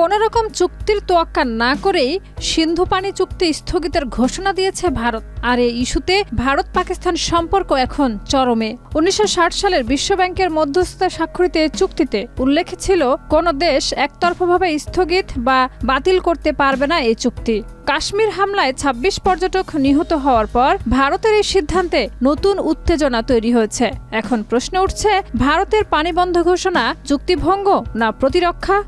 কোন রকম চুক্তির তোয়াক্কা না করেই সিন্ধু পানি চুক্তি স্থগিতের ঘোষণা দিয়েছে ভারত। আর এই ইস্যুতে ভারত পাকিস্তান সম্পর্ক এখন চরমে। উনিশশো ষাট সালের বিশ্বব্যাংকের মধ্যস্থতা স্বাক্ষরিত চুক্তিতে উল্লেখ ছিল, কোন দেশ একতরফাভাবে স্থগিত বা বাতিল করতে পারবে না এই চুক্তি। কাশ্মীর হামলায় ২৬ পর্যটক নিহত হওয়ার পর ভারতের এই সিদ্ধান্তে নতুন উত্তেজনা তৈরি হয়েছে। এখন প্রশ্ন উঠছে, ভারতের পানিবন্ধ ঘোষণা চুক্তিভঙ্গ না প্রতিরক্ষা?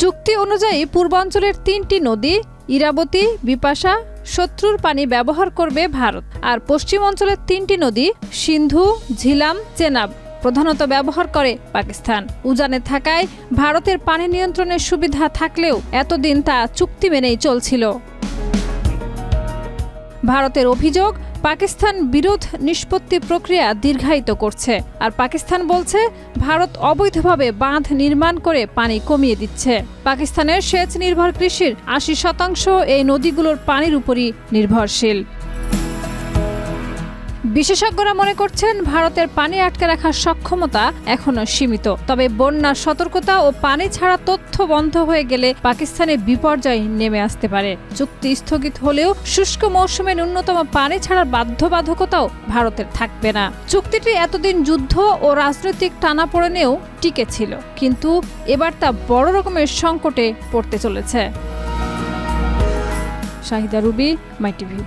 চুক্তি অনুযায়ী পূর্বাঞ্চলের তিনটি নদী, ইরাবতী, বিপাশা, শত্রুর পানি ব্যবহার করবে ভারত। আর পশ্চিম অঞ্চলের তিনটি নদী, সিন্ধু, ঝিলাম, চেনাব, প্রধানত ব্যবহার করে পাকিস্তান। উজানে থাকায় ভারতের পানি নিয়ন্ত্রণের সুবিধা থাকলেও এতদিন তা চুক্তি মেনেই চলছিল। ভারতের অভিযোগ, পাকিস্তান বিরোধ নিষ্পত্তি প্রক্রিয়া দীর্ঘায়িত করছে। আর পাকিস্তান বলছে, ভারত অবৈধভাবে বাঁধ নির্মাণ করে পানি কমিয়ে দিচ্ছে। পাকিস্তানের সেচ নির্ভর কৃষির আশি শতাংশ এই নদীগুলোর পানির উপরই নির্ভরশীল। বিশেষজ্ঞরা মনে করছেন, ভারতের পানি আটকে রাখার সক্ষমতা এখনও সীমিত। তবে বন্যার সতর্কতা ও পানি ছাড়া বন্ধ হয়ে গেলে পাকিস্তানে বিপর্যয় নেমে আসতে পারে। চুক্তি স্থগিত হলেও শুষ্ক মৌসুমে ন্যূনতম পানি ছাড়ার বাধ্যবাধকতাও ভারতের থাকবে না। চুক্তিটি এতদিন যুদ্ধ ও রাজনৈতিক টানাপোড়েনেও টিকে ছিল, কিন্তু এবার তা বড় রকমের সংকটে পড়তে চলেছে। Shahida Ruby, my TV.